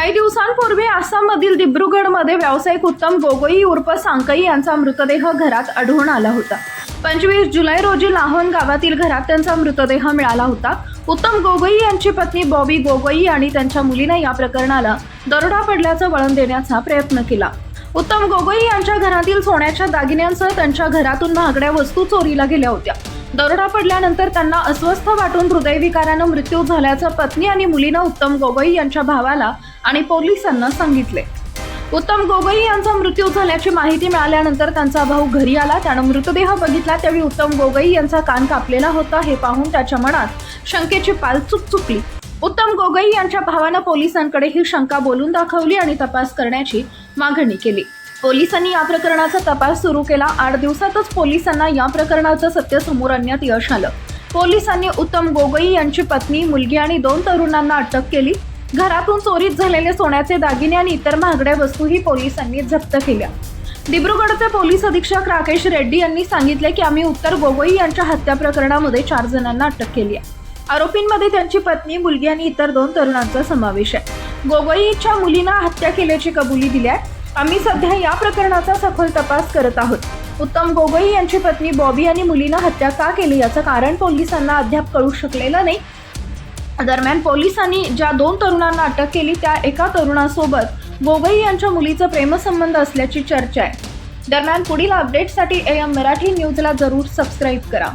काही दिवसांपूर्वी आसाममधील दिब्रुगडमध्ये व्यावसायिक उत्तम गोगोई उर्फ सांकई यांचा मृतदेह घरात आढळून आला होता. पंचवीस जुलै रोजी लाहोन गावातील घरात त्यांचा मृतदेह मिळाला होता. उत्तम गोगोई यांची पत्नी बॉबी गोगोई आणि त्यांच्या मुलीने या प्रकरणाला दरोडा पडल्याचं वळण देण्याचा प्रयत्न केला. उत्तम गोगोई यांच्या घरातील सोन्याच्या दागिन्यांसह त्यांच्या घरातून महागड्या वस्तू चोरीला गेल्या होत्या. दरोडा पडल्यानंतर त्यांना अस्वस्थ वाटून हृदयविकारानं मृत्यू झाल्याचं पत्नी आणि मुलीनं उत्तम गोगोई यांच्या भावाला आणि पोलिसांना सांगितले. उत्तम गोगोई यांचा मृत्यू झाल्याची माहिती मिळाल्यानंतर त्यांचा भाऊ घरी आला. त्यानं मृतदेह बघितला त्यावेळी उत्तम गोगोई यांचा कान कापलेला होता. हे पाहून त्याच्या मनात शंकेची पाल चुक चुकली. उत्तम गोगोई यांच्या भावानं पोलिसांकडे ही शंका बोलून दाखवली आणि तपास करण्याची मागणी केली. पोलिसांनी या प्रकरणाचा तपास सुरू केला. आठ दिवसातच पोलिसांना या प्रकरणाचं सत्य समोर आणण्यात यश आलं. पोलिसांनी उत्तम गोगोई यांची पत्नी मुलगी आणि दोन तरुणांना अटक केली. घरातून चोरीत झालेले सोन्याचे दागिने आणि इतर महागड्या वस्तूही पोलिसांनी जप्त केल्या. दिब्रुगडचे पोलीस अधीक्षक राकेश रेड्डी यांनी सांगितले की आम्ही उत्तर गोगोई यांच्या हत्या प्रकरणामध्ये चार जणांना अटक केली आहे. आरोपींमध्ये त्यांची पत्नी मुलगी आणि इतर दोन तरुणांचा समावेश आहे. गोगोईच्या मुलीनं हत्या केल्याची कबुली दिली आहे. आम्ही सध्या या प्रकरणाचा सखोल तपास करत आहोत. उत्तम गोगोई यांची पत्नी बॉबी आणि मुलीनं हत्या का केली याचं कारण पोलिसांना अद्याप कळू शकलेलं नाही. दरम्यान पोलिसांनी ज्या दोन तरुणांना अटक केली त्या एका तरुणासोबत गोगोई यांच्या मुलीचं प्रेमसंबंध असल्याची चर्चा आहे. दरम्यान पुढील अपडेटसाठी ए एम मराठी न्यूजला जरूर सबस्क्राईब करा.